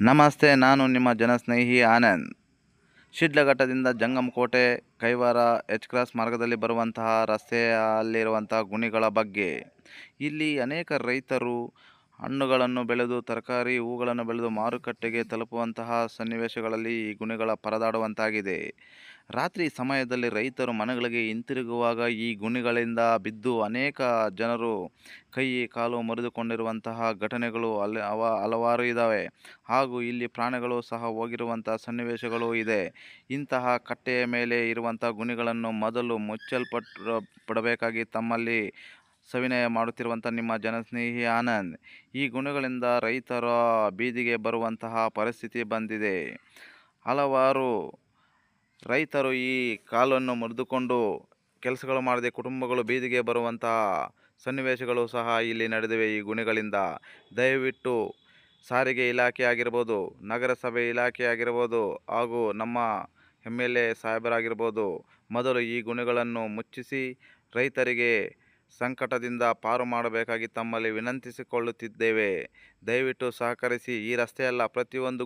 ನಮಸ್ತೆ, ನಾನು ನಿಮ್ಮ ಜನಸ್ನೇಹಿ ಆನಂದ್. ಶಿಡ್ಲಘಟ್ಟದಿಂದ ಜಂಗಮಕೋಟೆ, ಕೈವಾರ ಎಚ್ ಕ್ರಾಸ್ ಮಾರ್ಗದಲ್ಲಿ ಬರುವಂತಹ ರಸ್ತೆಯಲ್ಲಿರುವಂತಹ ಗುಣಿಗಳ ಬಗ್ಗೆ. ಇಲ್ಲಿ ಅನೇಕ ರೈತರು ಹಣ್ಣುಗಳನ್ನು ಬೆಳೆದು, ತರಕಾರಿ, ಹೂಗಳನ್ನು ಬೆಳೆದು ಮಾರುಕಟ್ಟೆಗೆ ತಲುಪುವಂತಹ ಸನ್ನಿವೇಶಗಳಲ್ಲಿ ಈ ಗುಣಿಗಳ ಪರದಾಡುವಂತಾಗಿದೆ. ರಾತ್ರಿ ಸಮಯದಲ್ಲಿ ರೈತರು ಮನೆಗಳಿಗೆ ಹಿಂತಿರುಗುವಾಗ ಈ ಗುಣಿಗಳಿಂದ ಬಿದ್ದು ಅನೇಕ ಜನರು ಕೈ, ಕಾಲು ಮುರಿದುಕೊಂಡಿರುವಂತಹ ಘಟನೆಗಳು ಅಲ್ಲಿ ಅವ, ಹಲವಾರು ಇದ್ದಾವೆ ಹಾಗೂ ಇಲ್ಲಿ ಪ್ರಾಣಿಗಳು ಸಹ ಹೋಗಿರುವಂಥ ಸನ್ನಿವೇಶಗಳು ಇದೆ. ಇಂತಹ ಕಟ್ಟೆಯ ಮೇಲೆ ಇರುವಂಥ ಗುಣಿಗಳನ್ನು ಮೊದಲು ಮುಚ್ಚಲ್ಪಟ್ಟು ಪಡಬೇಕಾಗಿ ತಮ್ಮಲ್ಲಿ ಸವಿನಯ ಮಾಡುತ್ತಿರುವಂಥ ನಿಮ್ಮ ಜನಸ್ನೇಹಿ ಆನಂದ್. ಈ ಗುಣಗಳಿಂದ ರೈತರ ಬೀದಿಗೆ ಬರುವಂತಹ ಪರಿಸ್ಥಿತಿ ಬಂದಿದೆ. ಹಲವಾರು ರೈತರು ಈ ಕಾಲನ್ನು ಮುರಿದುಕೊಂಡು ಕೆಲಸಗಳು ಮಾಡದೆ ಕುಟುಂಬಗಳು ಬೀದಿಗೆ ಬರುವಂತಹ ಸನ್ನಿವೇಶಗಳು ಸಹ ಇಲ್ಲಿ ನಡೆದಿವೆ ಈ ಗುಣಗಳಿಂದ. ದಯವಿಟ್ಟು ಸಾರಿಗೆ ಇಲಾಖೆ ಆಗಿರ್ಬೋದು, ನಗರಸಭೆ ಇಲಾಖೆ ಆಗಿರ್ಬೋದು ಹಾಗೂ ನಮ್ಮ ಎಂ ಎಲ್ ಎ ಸಾಹೇಬರಾಗಿರ್ಬೋದು, ಮೊದಲು ಈ ಗುಣಗಳನ್ನು ಮುಚ್ಚಿಸಿ ರೈತರಿಗೆ ಸಂಕಟದಿಂದ ಪಾರು ಮಾಡಬೇಕಾಗಿ ತಮ್ಮಲ್ಲಿ ವಿನಂತಿಸಿಕೊಳ್ಳುತ್ತಿದ್ದೇವೆ. ದಯವಿಟ್ಟು ಸಹಕರಿಸಿ ಈ ರಸ್ತೆಯಲ್ಲ ಪ್ರತಿಯೊಂದು